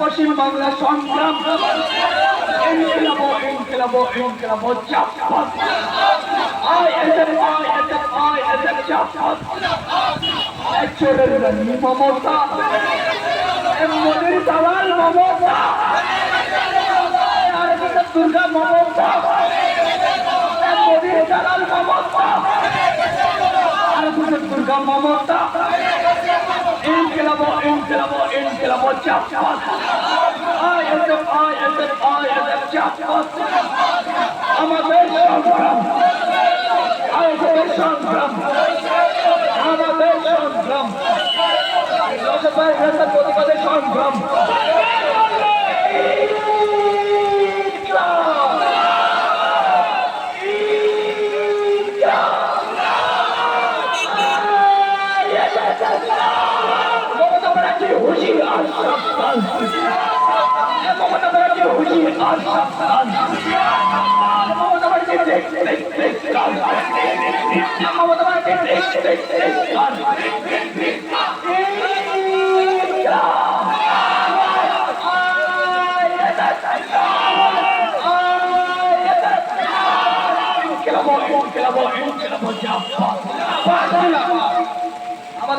পশ্চিম বাংলার সংগ্রাম। ইনকিলাব ইনকিলাব ইনকিলাব আয় এদের আয় এদের আয় এদের জাফর চোরের রানী মমতা। মোদীর দালাল মমতা। আর দুর্গা মমতা। আর দুর্গা মমতা। ইনকিলাব ইনকিলাব ইনকিলাব জাফর আয় এদের আয় এদের আয় এদের জাফর আমাদের সংগ্রাম আমাদের সংগ্রাম আমাদের সংগ্রাম লোকসভায় গ্রেফতার প্রতিবাদের সংগ্রাম মমতা ব্যানার্জি হুঁশিয়ার সাবধান মমতা ব্যানার্জি হুঁশিয়ার সাবধান মমতা ব্যানার্জি দেখ দেখ দেখ মমতা ব্যানার্জি দেখ দেখ দেখ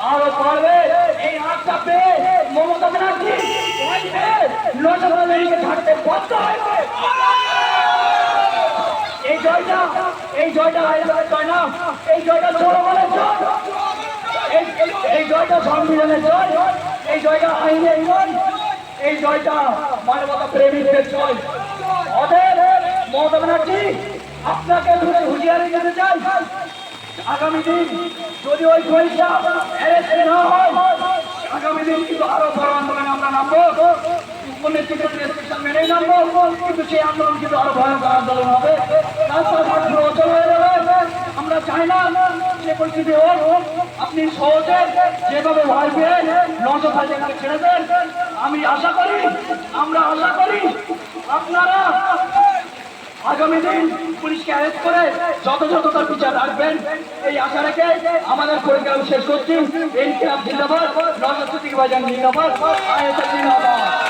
আরও বাড়বে। এই আটটা পেয়ে মমতা ব্যানার্জি নজরকে ছাড়তে বাধ্য হয়েছে। এই জয়টা এই জয়টা হায়দ্রাবাদ জয় না। এই জয়টা জনগণের জয়। এই- জয়টা সংবিধানের জয়। এই জয়টা আইনের জয়। এই জয়টা মানবতা প্রেমীদের জয়। অতএব মমতা ব্যানার্জি, আপনাকে হুঁশিয়ারি দিতে চাই। আগামী দিন যদি ওই জয়টা অ্যারেস্ট না হয়, আগামী দিন কিন্তু আরও বড় আন্দোলনে আমরা নামবো। আন্দোলন কিন্তু আরও আন্দোলন হবে। হয়ে যাবে। আমরা চাই না যে পরিস্থিতি হোক, আপনি সহজে যেভাবে নজর ভাই যেখানে ছেড়ে দেন, আমি আশা করি, আমরা আশা করি আপনারা আগামী দিন পুলিশকে অ্যারেস্ট করে যথাযথ তার বিচার রাখবেন। এই আশা রেখে আমাদের পরিকল্পনা শেষ করছি। ইনকিলাব জিন্দাবাদ নজর বাজার জিন্দাবাদ আয়তা জিন্দাবাদ।